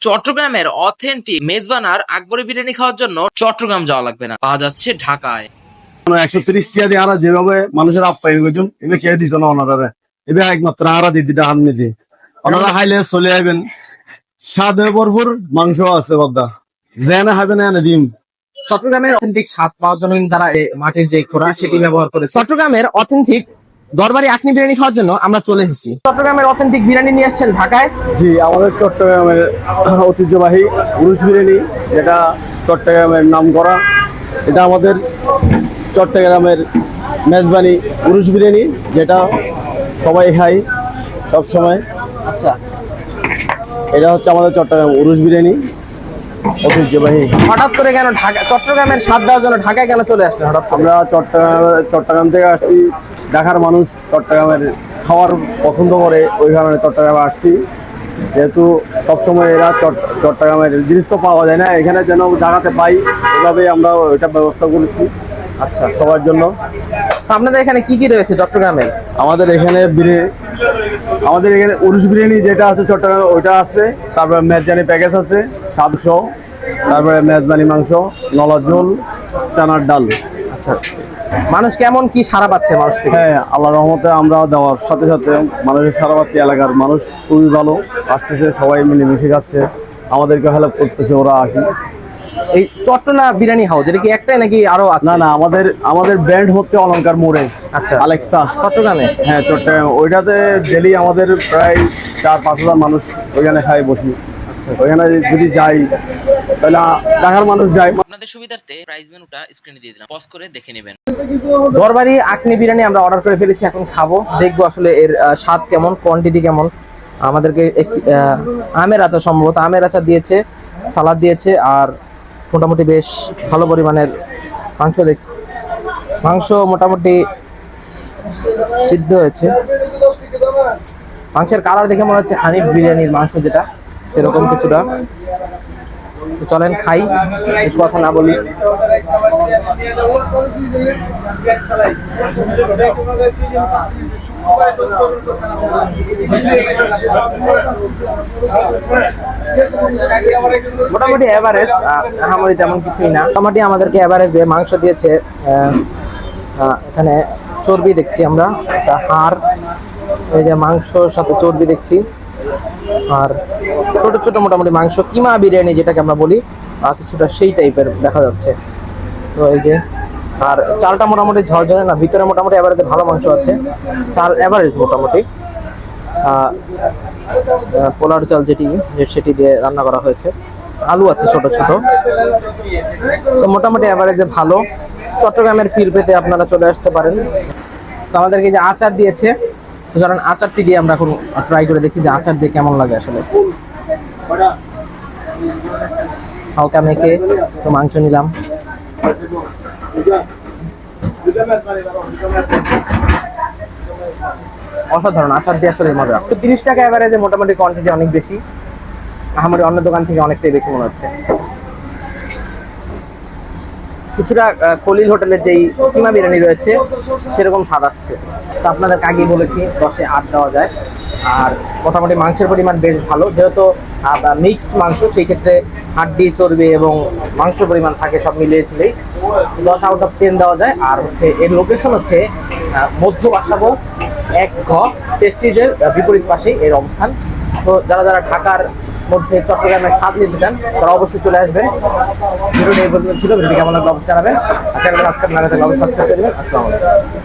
চট্টগ্রামের অথেন্টিক মেজবানার আকবরী বিরিয়ানি খাওয়ার জন্য চট্টগ্রাম যাওয়া লাগবে না। পাওয়া যাচ্ছে ঢাকায়। একশো তিরিশ টিয়া দিয়ে আরা যেভাবে মানুষের আপ্যায়ন করছেন এবার কে দিত না ওনারা এবার একমাত্র আরা দিদিটা হাত নিতে। ওনারা হাইলে চলে আইবেন। স্বাদে ভরপুর মাংস আছে বদ্দা জেনে খাবেন এনে দিম। চট্টগ্রামের অথেন্টিক স্বাদ পাওয়ার জন্য তারা এই মাটির যে খোরা সেটি ব্যবহার করে চট্টগ্রামের অথেন্টিক দরবারি আখনি বিরিয়ানি খাওয়ার জন্য আমরা চলে এসেছি। চট্টগ্রামের অথেন্টিক বিরিয়ানি নিয়ে আসছেন ঢাকায়। জি আমাদের চট্টগ্রামের ঐতিহ্যবাহী পুরুষ বিরিয়ানি যেটা চট্টগ্রামের নাম করা। এটা আমাদের চট্টগ্রামের মেজবানি পুরুষ বিরিয়ানি যেটা সবাই খাই সব সময় আচ্ছা। এটা হচ্ছে আমাদের চট্টগ্রাম উরুষ বিরিয়ানি ঐতিহ্যবাহী। হঠাৎ করে কেন ঢাকা চট্টগ্রামের স্বাদ দেওয়ার জন্য ঢাকায় কেন চলে আসলেন হঠাৎ আমরা চট্টগ্রাম চট্টগ্রাম থেকে আসছি ঢাকার মানুষ চট্টগ্রামের খাওয়ার পছন্দ করে ওই কারণে চট্টগ্রামে আসছি। যেহেতু সবসময় এরা চট- চট্টগ্রামের জিনিস তো পাওয়া যায় না এখানে যেন ঢাকাতে পাই এভাবেই আমরা ওইটা ব্যবস্থা করেছি আচ্ছা। সবার জন্য। আপনাদের এখানে কি কি রয়েছে চট্টগ্রামে? আমাদের এখানে বিরিয়ানি আমাদের এখানে উরুষ বিরিয়ানি যেটা আছে চট্টগ্রামে ওইটা আছে তারপরে মেজবানি প্যাকেজ আছে সাতশো তারপরে মেজবানি মাংস নলা ঝোল চানার ডাল। আচ্ছা। মানুষ কেমন কি সারা পাচ্ছে মানুষ থেকে? হ্যাঁ আল্লাহ রহমতে আমরা দেওয়ার সাথে সাথে মানুষের সারাবাতি এলাকার মানুষ খুবই ভালো আসতেছে সবাই মিলেমিশে যাচ্ছে আমাদেরকে হেল্প করতেছে ওরা আসি। এই চট্টনা বিরিয়ানি হাউস এটা কি একটাই নাকি আরও আছে? না না আমাদের আমাদের ব্র্যান্ড হচ্ছে অলংকার মোড়ে। আচ্ছা। আলেক্সা চট্টগ্রামে? হ্যাঁ চট্টগ্রাম। ওইটাতে ডেলি আমাদের প্রায় চার পাঁচ হাজার মানুষ ওইখানে খায় বসি। ওইখানে যদি যাই তাহলে ঢাকার মানুষ যায়। আপনাদের সুবিধার্থে প্রাইস মেনুটা স্ক্রিনে দিয়ে দিলাম। পজ করে দেখে নেবেন। দরবারি আখনি বিরিয়ানি আমরা অর্ডার করে ফেলেছি এখন খাব। দেখব আসলে এর স্বাদ কেমন কোয়ান্টিটি কেমন। আমাদেরকে একটি আমের আচার সম্ভবত। আমের আচার দিয়েছে সালাদ দিয়েছে আর মোটামুটি বেশ ভালো পরিমাণের মাংস দেখছি। মাংস মোটামুটি সিদ্ধ হয়েছে। মাংসের কালার দেখে মনে হচ্ছে হানিফ বিরিয়ানির মাংস যেটা সেরকম কিছুটা। চলেন, খাই। কিছু কথা না বলি। মোটামুটি এভারেজ আহামরি তেমন কিছুই না। মোটামুটি আমাদেরকে এভারেজে মাংস দিয়েছে এখানে চর্বি দেখছি আমরা হাড়, এই যে মাংসর সাথে চর্বি দেখছি। আর ছোট ছোট মোটামুটি মাংস, কিমা বিরিয়ানি যেটাকে আমরা বলি কিছুটা সেই টাইপের দেখা যাচ্ছে। তো এই যে, আর চালটা মোটামুটি ঝরঝরে না, ভিতরে মোটামুটি এভারেজে ভালো মাংস আছে। চাল এভারেজ মোটামুটি। পোলার চাল যেটি সেটি দিয়ে রান্না করা হয়েছে। আলু আছে ছোট ছোট। তো মোটামুটি এভারেজে ভালো। চট্টগ্রামের ফিল পেতে আপনারা চলে আসতে পারেন। তো আমাদেরকে যে আচার দিয়েছে তো ধরেন আচারটি দিয়ে আমরা এখন ট্রাই করে দেখি যে আচার দিয়ে কেমন লাগে আসলে। হালকা মেখে তো মাংস নিলাম। অসাধারণ আচার দিয়ে আসলে মজা। তো তিরিশ টাকা অ্যাভারেজে মোটামুটি কোয়ান্টিটি অনেক বেশি। আমার অন্য দোকান থেকে অনেকটাই বেশি মনে হচ্ছে। কিছুটা কলিল হোটেলের যেই কিমা বিরিয়ানি রয়েছে, সেরকম স্বাদ আসছে। তো আপনাদেরকে আগেই বলেছি, দশে আট দেওয়া যায়। আর মোটামুটি মাংসের পরিমাণ বেশ ভালো। যেহেতু মিক্সড মাংস, সেই ক্ষেত্রে হাড্ডি, চর্বি এবং মাংসের পরিমাণ থাকে, সব মিলিয়ে ছিলেই। দশ আউট অফ টেন দেওয়া যায়। আর হচ্ছে, এর লোকেশন হচ্ছে মধ্য আসাবো এক ঘ, টেস্টিজের বিপরীত পাশেই এর অবস্থান। তো যারা যারা ঢাকার মধ্যে চট্টগ্রামের স্বাদ নিতে চান তারা অবশ্যই চলে আসবেন। ভিডিওটি এই পর্যন্ত ছিল, ভিডিওটি কেমন লাগবে অবশ্যই জানাবেন। আর চ্যানেলটা সাবস্ক্রাইব না থাকলে অবশ্যই সাবস্ক্রাইব করে দেবেন। আসসালামু আলাইকুম।